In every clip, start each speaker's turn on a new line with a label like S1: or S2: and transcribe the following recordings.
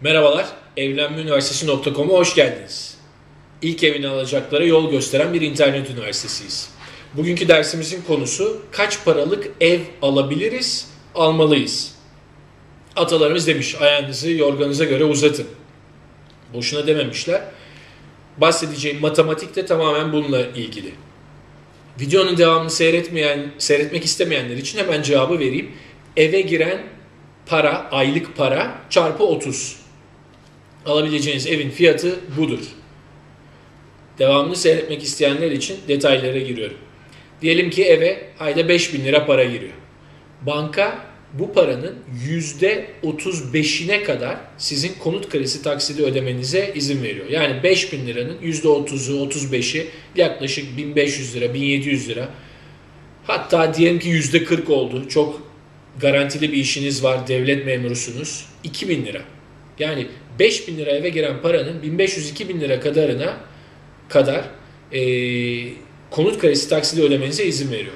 S1: Merhabalar, evlenmeüniversitesi.com'a hoş geldiniz. İlk evini alacaklara yol gösteren bir internet üniversitesiyiz. Bugünkü dersimizin konusu kaç paralık ev alabiliriz, almalıyız. Atalarımız demiş, ayağınızı yorganınıza göre uzatın. Boşuna dememişler. Bahsedeceğim matematik de tamamen bununla ilgili. Videonun devamını seyretmeyen, seyretmek istemeyenler için hemen cevabı vereyim. Eve giren para, aylık para çarpı 30. Alabileceğiniz evin fiyatı budur. Devamını seyretmek isteyenler için detaylara giriyorum. Diyelim ki eve ayda 5000 lira para giriyor. Banka bu paranın %35'ine kadar sizin konut kredisi taksidi ödemenize izin veriyor. Yani 5000 liranın %30'u, 35'i yaklaşık 1500 lira, 1700 lira. Hatta diyelim ki %40 oldu. Çok garantili bir işiniz var, devlet memurusunuz. 2000 lira. Yani 5000 lira eve giren paranın 1500-2000 lira kadarına kadar e, konut kredisi taksidi ödemenize izin veriyor.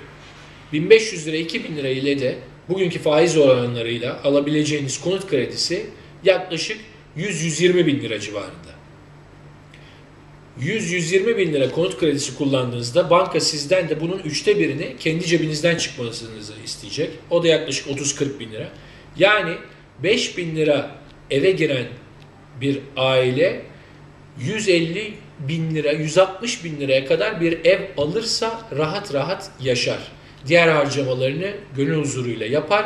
S1: 1500 lira 2000 lira ile de bugünkü faiz oranlarıyla alabileceğiniz konut kredisi yaklaşık 100-120 bin lira civarında. 100-120 bin lira konut kredisi kullandığınızda banka sizden de bunun üçte birini kendi cebinizden çıkmanızı isteyecek. O da yaklaşık 30-40 bin lira. Yani 5 bin lira eve giren bir aile 150 bin lira, 160 bin liraya kadar bir ev alırsa rahat rahat yaşar. Diğer harcamalarını gönül huzuruyla yapar.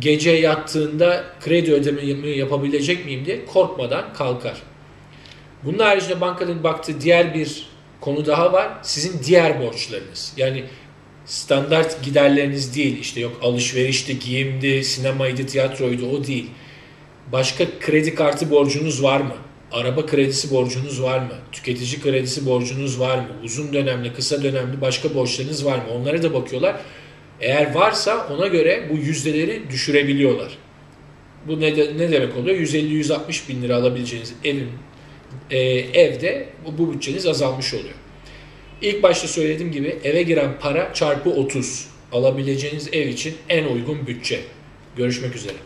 S1: Gece yattığında kredi ödememi yapabilecek miyim diye korkmadan kalkar. Bunun haricinde bankanın baktığı diğer bir konu daha var. Sizin diğer borçlarınız. Yani standart giderleriniz değil. İşte yok alışverişti, giyimdi, sinemaydı, tiyatroydu o değil. Başka kredi kartı borcunuz var mı? Araba kredisi borcunuz var mı? Tüketici kredisi borcunuz var mı? Uzun dönemli, kısa dönemli başka borçlarınız var mı? Onlara da bakıyorlar. Eğer varsa ona göre bu yüzdeleri düşürebiliyorlar. Bu ne, de, ne demek oluyor? 150-160 bin lira alabileceğiniz evin e, evde bu, bu bütçeniz azalmış oluyor. İlk başta söylediğim gibi eve giren para çarpı 30 alabileceğiniz ev için en uygun bütçe. Görüşmek üzere.